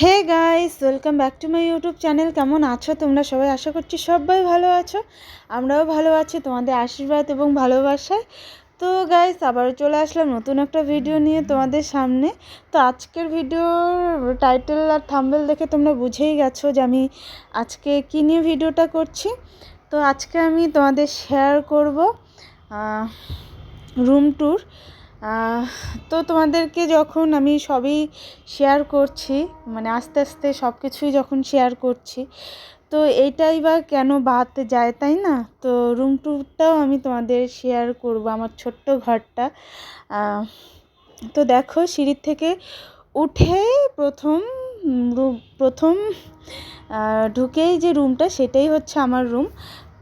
Hey guys, welcome back to my YouTube channel. কেমন আছো তোমরা সবাই? আশা করছি সবাই ভালো আছো। আমরাও ভালো আছি, তোমাদের আশীর্বাদ এবং ভালোবাসায়। তো গাইস, আবারও চলে আসলাম নতুন একটা ভিডিও নিয়ে তোমাদের সামনে। তো আজকের ভিডিওর টাইটেল আর থাম্বেল দেখে তোমরা বুঝেই গেছো যে আমি আজকে কী নিয়ে ভিডিওটা করছি। তো আজকে আমি তোমাদের শেয়ার করব রুম ট্যুর তো তোমাদেরকে যখন আমি সবই শেয়ার করছি মানে আস্তে আস্তে সব কিছুই যখন শেয়ার করছি, তো এইটাই বা কেন বাদ যায় তাই না? তো রুম টুরটাও আমি তোমাদের শেয়ার করব, আমার ছোট্ট ঘরটা। তো দেখো সিঁড়ির থেকে উঠেই প্রথম প্রথম ঢুকেই যে রুমটা সেটাই হচ্ছে আমার রুম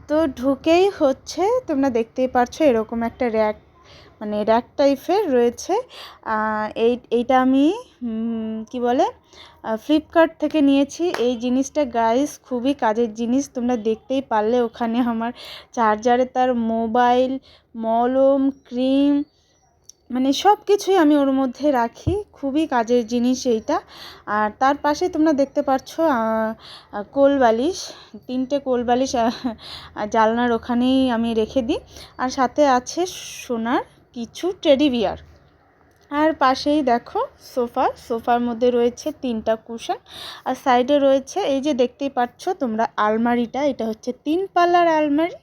তো ঢুকেই হচ্ছে, তোমরা দেখতেই পারছ এরকম একটা র্যাক মানে র্যাক টাইপের রয়েছে। এই, এইটা আমি কি বলে ফ্লিপকার্ট থেকে নিয়েছি। এই জিনিসটা গাইস খুবই কাজের জিনিস। তোমরা দেখতেই পারলে ওখানে আমার চার্জারে তার মোবাইল মলম ক্রিম মানে সব কিছুই আমি ওর মধ্যে রাখি। খুবই কাজের জিনিস এইটা। আর তার পাশে তোমরা দেখতে পাচ্ছ কোল বালিশ। তিনটে কোল বালিশ জালনার ওখানেই আমি রেখে দিই। আর সাথে আছে সোনার কিছু টেডি বিয়ার আর পাশেই দেখো সোফা, সোফার মধ্যে রয়েছে তিনটা কুশন। আর সাইডে রয়েছে এই যে দেখতেই পাচ্ছ তোমরা আলমারিটা, এটা হচ্ছে তিন পাল্লার আলমারি।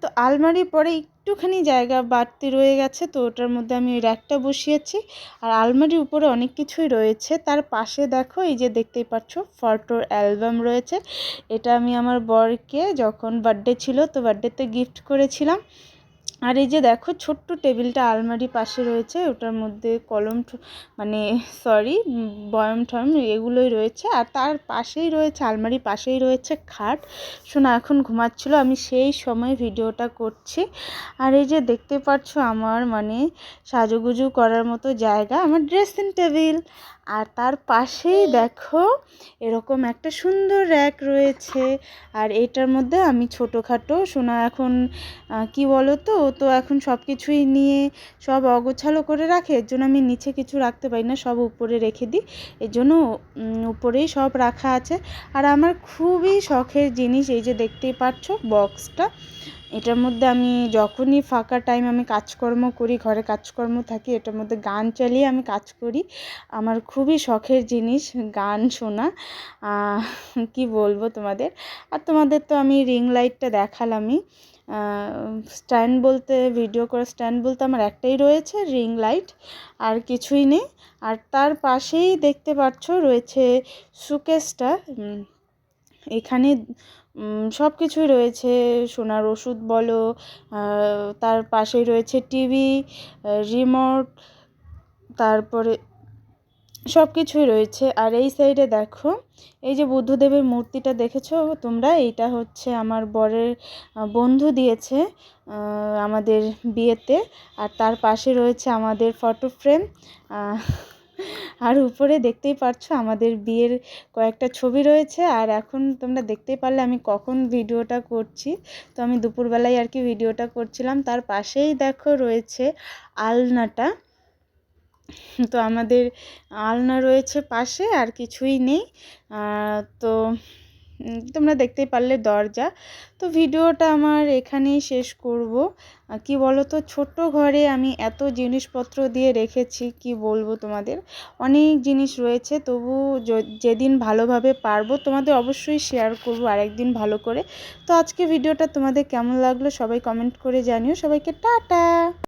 তো আলমারি পরে একটুখানি জায়গা বাড়তি রয়ে গেছে, তো ওটার মধ্যে আমি র্যাকটা বসিয়েছি। আর আলমারির উপরে অনেক কিছুই রয়েছে। তার পাশে দেখো এই যে দেখতেই পাচ্ছ ফটোর অ্যালবাম রয়েছে। এটা আমি আমার বরকে যখন বার্থডে ছিল, তো বার্থডেতে গিফট করেছিলাম। আর এই যে দেখো, ছোট্ট টেবিলটা আলমারি পাশে রয়েছে, ওটার মধ্যে কলম মানে সরি বয়ম ঠয়ম এগুলোই রয়েছে, আর তার পাশেই রয়েছে আলমারি পাশেই রয়েছে খাট। শোনা এখন ঘুমাচ্ছিল, আমি সেই সময় ভিডিওটা করছি। আর এই যে দেখতে পাচ্ছ আমার মানে সাজুগুজু করার মতো জায়গা, আমার ড্রেসিং টেবিল আর তার পাশেই দেখো, এরকম একটা সুন্দর র্যাক রয়েছে। আর এটার মধ্যে আমি ছোটোখাটো, সোনা এখন কি বলো তো তো এখন সব কিছুই নিয়ে সব অগোছালো করে রাখে, এর জন্য আমি নিচে কিছু রাখতে পারি না, সব উপরে রেখে দিই। এর জন্য উপরেই সব রাখা আছে। আর আমার খুবই শখের জিনিস এই যে দেখতেই পাচ্ছ বক্সটা এটার মধ্যে আমি যখনই ফাঁকা টাইম আমি কাজকর্ম করি, ঘরে কাজকর্ম থাকি, এটার মধ্যে গান চালিয়ে আমি কাজ করি। আমার খুবই শখের জিনিস গান শোনা। কি বলব তোমাদের? আর তোমাদের তো আমি রিং লাইটটা দেখালামই। স্ট্যান্ড বলতে ভিডিও করে স্ট্যান্ড বলতে আমার একটাই রয়েছে রিং লাইট আর কিছুই নেই। আর তার পাশেই দেখতে পাচ্ছ রয়েছে সুকেসটা এখানে সব কিছুই রয়েছে। সোনার ওষুধ বলো তার পাশেই রয়েছে টিভি রিমোট, তারপরে সব কিছুই রয়েছে। আর এই সাইডে দেখো, এই যে বুদ্ধদেবের মূর্তিটা দেখেছ? তোমরা, এইটা হচ্ছে আমার বরের বন্ধু দিয়েছে আমাদের বিয়েতে। আর তার পাশে রয়েছে আমাদের ফটো ফ্রেম আর উপরে দেখতেই পারছ আমাদের বিয়ের কয়েকটা ছবি রয়েছে, আর এখন তোমরা দেখতেই পারলে আমি কখন ভিডিওটা করছি। তো আমি দুপুরবেলায় আর কি ভিডিওটা করছিলাম, তার পাশেই দেখো রয়েছে আলনাটা। তো আমাদের আলনা রয়েছে পাশে, আর কিছুই নেই। তো তোমরা দেখতেই পারলে দরজা। তো ভিডিওটা আমার এখানেই শেষ করব। কি বলো তো ছোট্ট ঘরে আমি এত জিনিসপত্র দিয়ে রেখেছি, কি বলব তোমাদের? অনেক জিনিস রয়েছে, তবু যেদিন ভালোভাবে পারব তোমাদের অবশ্যই শেয়ার করব আরেকদিন ভালো করে। তো আজকে ভিডিওটা তোমাদের কেমন লাগল সবাই কমেন্ট করে জানিও। সবাইকে টাটা!